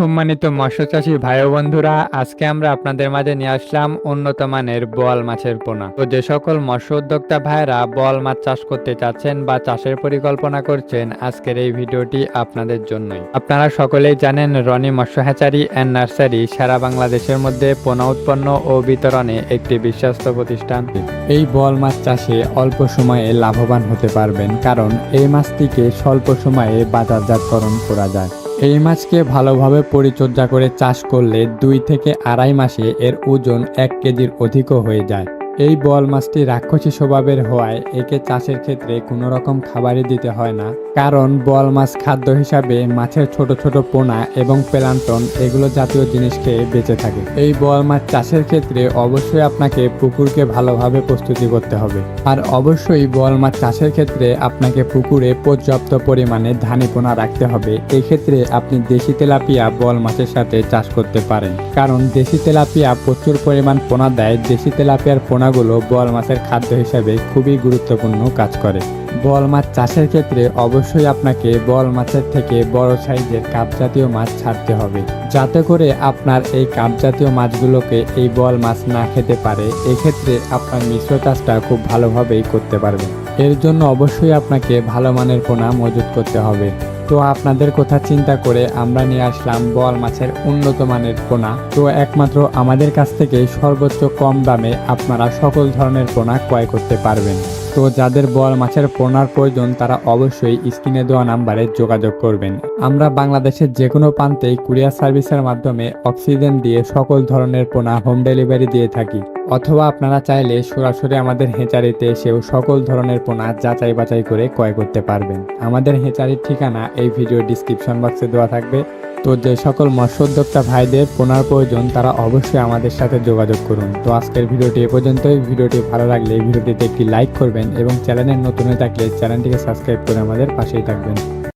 সম্মানিত মৎস্য চাষী ভাই বন্ধুরা, আজকে আমরা আপনাদের মাঝে নিয়ে আসলাম উন্নত মানের বোয়াল মাছের পোনা। তো যে সকল মৎস্য উদ্যোক্তা ভাইরা বোয়াল মাছ চাষ করতে চাচ্ছেন বা চাষের পরিকল্পনা করছেন, আজকের এই ভিডিওটি আপনাদের জন্যই। আপনারা সকলেই জানেন রনি মৎস্য হ্যাচারি অ্যান্ড নার্সারি সারা বাংলাদেশের মধ্যে পোনা উৎপন্ন ও বিতরণে একটি বিশ্বস্ত প্রতিষ্ঠান। এই বোয়াল মাছ চাষে অল্প সময়ে লাভবান হতে পারবেন, কারণ এই মাছটিকে স্বল্প সময়ে বাজারজাতকরণ করা যায়। এই মাছকে ভালোভাবে পরিচর্যা করে চাষ করলে দুই থেকে আড়াই মাসে এর ওজন এক কেজির অধিকও হয়ে যায়। এই বল মাছটি রাক্ষসী স্বভাবের হওয়ায় একে চাষের ক্ষেত্রে কোনো রকম খাবারই দিতে হয় না। কারণ বল মাছ খাদ্য হিসাবে মাছের ছোট ছোট পোনা এবং প্লান্টন এগুলো জাতীয় জিনিস খেয়ে বেঁচে থাকে। এই বল মাছ চাষের ক্ষেত্রে অবশ্যই আপনাকে পুকুরকে ভালোভাবে প্রস্তুতি করতে হবে। আর অবশ্যই বল মাছ চাষের ক্ষেত্রে আপনাকে পুকুরে পর্যাপ্ত পরিমাণে ধানি পোনা রাখতে হবে। এক্ষেত্রে আপনি দেশি তেলাপিয়া বল মাছের সাথে চাষ করতে পারেন। কারণ দেশি তেলাপিয়া প্রচুর পরিমাণ পোনা দেয়। দেশি তেলাপিয়ার পোনাগুলো বল মাছের খাদ্য হিসাবে খুবই গুরুত্বপূর্ণ কাজ করে। বোয়াল মাছ চাষের ক্ষেত্রে অবশ্যই আপনাকে বল মাছের থেকে বড় সাইজের কাপ জাতীয় মাছ ছাড়তে হবে। যাতে করে আপনার এই কাপ জাতীয় মাছগুলোকে এই বল মাছ না খেতে পারে, এক্ষেত্রে আপনার মিশ্র চাষটা খুব ভালোভাবেই করতে পারবেন এর জন্য অবশ্যই আপনাকে ভালো মানের পোনা মজুত করতে হবে। তো আপনাদের কথা চিন্তা করে আমরা নিয়ে আসলাম বল মাছের উন্নত মানের পোনা। তো একমাত্র আমাদের কাছ থেকে সর্বোচ্চ কম দামে আপনারা সকল ধরনের পোনা ক্রয় করতে পারবেন। তো যাদের বল মাছের পোনার প্রয়োজন, তারা অবশ্যই স্ক্রিনে দেওয়া নাম্বারে যোগাযোগ করবেন। আমরা বাংলাদেশের যে কোনো প্রান্তেই কুরিয়ার সার্ভিসের মাধ্যমে অক্সিজেন দিয়ে সকল ধরনের পোনা হোম ডেলিভারি দিয়ে থাকি। অথবা আপনারা চাইলে সরাসরি আমাদের হেঁচারিতে এসেও সকল ধরনের পোনা যাচাই বাছাই করে ক্রয় করতে পারবেন। আমাদের হেঁচারির ঠিকানা এই ভিডিও ডিসক্রিপশন বক্সে দেওয়া থাকবে। তো যে সকল মৎস্যোদ্যোক্তা ভাইদের পোনার প্রয়োজন, তারা অবশ্যই আমাদের সাথে যোগাযোগ করুন। তো আজকের ভিডিওটি এ পর্যন্তই। ভিডিওটি ভালো লাগলে ভিডিওটিতে একটি লাইক করবেন এবং চ্যানেলের নতুন হয়ে থাকলে চ্যানেলটিকে সাবস্ক্রাইব করে আমাদের পাশেই থাকবেন।